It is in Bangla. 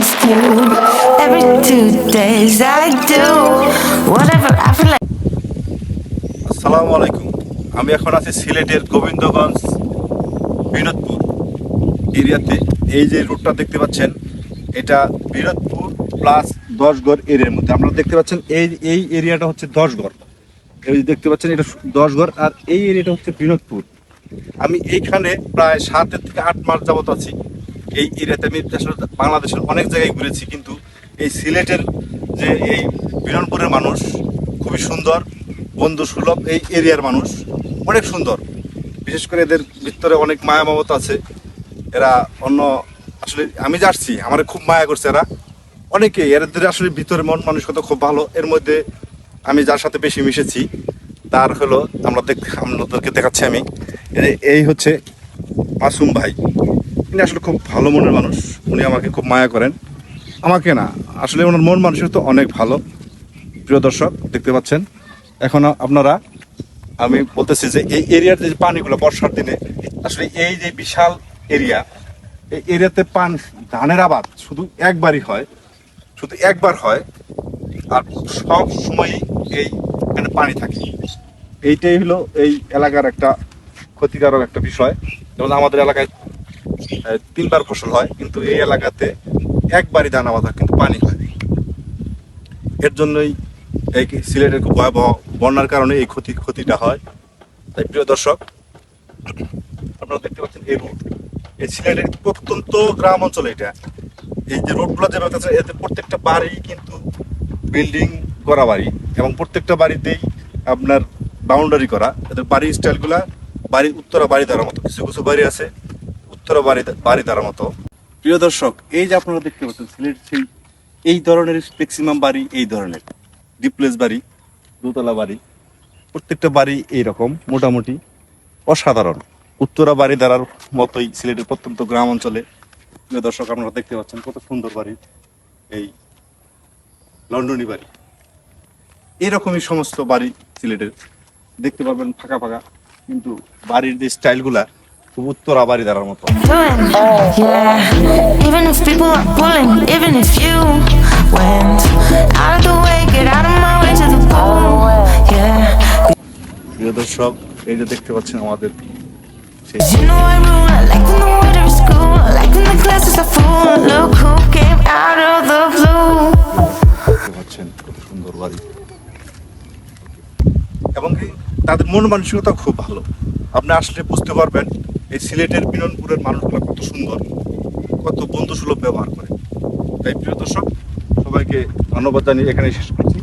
Rubik's Cube. Every two days I do whatever I feel like. আসসালামু আলাইকুম। আমি এখন আছি সিলেটের গোবিন্দগঞ্জ, বিনোদপুর এরিয়াতে। এই যে রোডটা দেখতে পাচ্ছেন, এটা বিনোদপুর প্লাস দশগড় এরিয়ার মধ্যে। আপনারা দেখতে পাচ্ছেন এই এই এরিয়াটা হচ্ছে দশগড়। এই যে দেখতে পাচ্ছেন এটা দশগড় আর এই এরিয়াটা হচ্ছে বিনোদপুর। আমি এইখানে প্রায় সাতের থেকে আট মাস যাবত আছি। এই এরিয়াতে আমি আসলে বাংলাদেশের অনেক জায়গায় ঘুরেছি, কিন্তু এই সিলেটের যে এই বিরনপুরের মানুষ খুবই সুন্দর, বন্ধু সুলভ, এই এরিয়ার মানুষ অনেক সুন্দর। বিশেষ করে এদের ভিতরে অনেক মায়া মমতা আছে। এরা অন্য আসলে আমি যাচ্ছি আমার খুব মায়া করছে এরা। অনেকে, এদের আসলে ভিতরে মন মানসিকতা খুব ভালো, এর মধ্যে আমি যার সাথে বেশি মিশেছি, তার হলো আমরা দেখ আপনাদেরকে দেখাচ্ছি আমি। এই হচ্ছে মাসুম ভাই। উনি আসলে খুব ভালো মনের মানুষ। উনি আমাকে খুব মায়া করেন। আমাকে না, আসলে ওনার মন মানুষের তো অনেক ভালো। প্রিয় দর্শক, দেখতে পাচ্ছেন, এখন আপনারা, আমি বলতেছি যে এই এরিয়ার যে পানিগুলো বর্ষার দিনে, আসলে এই যে বিশাল এরিয়া, এই এরিয়াতে পান, ধানের আবাদ শুধু একবারই হয়, শুধু একবার হয়, আর সব সময়ই এই পানি থাকে। এইটাই হলো এই এলাকার একটা ক্ষতিকারক একটা বিষয়। যেমন আমাদের এলাকায় তিনবার ফসল হয়, কিন্তু এই এলাকাতে একবারই আবাদ হয় কিন্তু পানি হয়। এর জন্যই এই সিলেটের খুব ভয়াবহ বন্যার কারণে এই ক্ষতি, ক্ষতিটা হয়। তাই প্রিয় দর্শক, আপনারা দেখতে পাচ্ছেন এই রোড এই সিলেটের প্রত্যন্ত গ্রাম অঞ্চলে এটা, এই যে রোডগুলো যে আছে, এতে প্রত্যেকটা বাড়ি কিন্তু বিল্ডিং করা বাড়ি এবং প্রত্যেকটা বাড়িতেই আপনার বাউন্ডারি করা। এদের বাড়ির স্টাইলগুলা বাড়ি উত্তরা বাড়ি দেওয়ার মতো কিছু কিছু বাড়ি আছে। উত্তরা বাড়ি দেওয়ার মতো। প্রিয় দর্শক, এই যে আপনারা দেখতে পাচ্ছেন, সিলেট সেই এই ধরনের ম্যাক্সিমাম বাড়ি এই ধরনের। ডিপ্লেস বাড়ি, দোতলা বাড়ি। প্রত্যেকটা বাড়ি এইরকম, মোটামুটি অসাধারণ। উত্তরা বাড়ি দ্বারার মতোই সিলেটের প্রত্যন্ত গ্রাম অঞ্চলে। প্রিয় দর্শক, আপনারা দেখতে পাচ্ছেন কত সুন্দর বাড়ি এই লন্ডনী বাড়ি। এরকমই সমস্ত বাড়ি সিলেটের। দেখতে পাবেন ফাঁকা ফাঁকা, কিন্তু বাড়ির যে স্টাইলগুলা উত্তরা বাড়ি দ্বারার মতো Even if people are pulling, even if you went out of the way, get out of my way to the goal, yeah. প্রিয় দর্শক এই যে দেখতে পাচ্ছেন আমাদের you know I rule. I like when the water is cool. I like when the glasses are full. Look who came out of the blue. দেখতে পাচ্ছেন কত সুন্দর বাড়ি এবং তাদের মন মানসিকতা খুব ভালো আপনি আসলে বুঝতে পারবেন এই সিলেটের মিলনপুরের মানুষগুলো কত সুন্দর, কত বন্ধুসুলভ ব্যবহার করে। তাই প্রিয় দর্শক, সবাইকে ধন্যবাদ জানিয়ে এখানে শেষ করছি।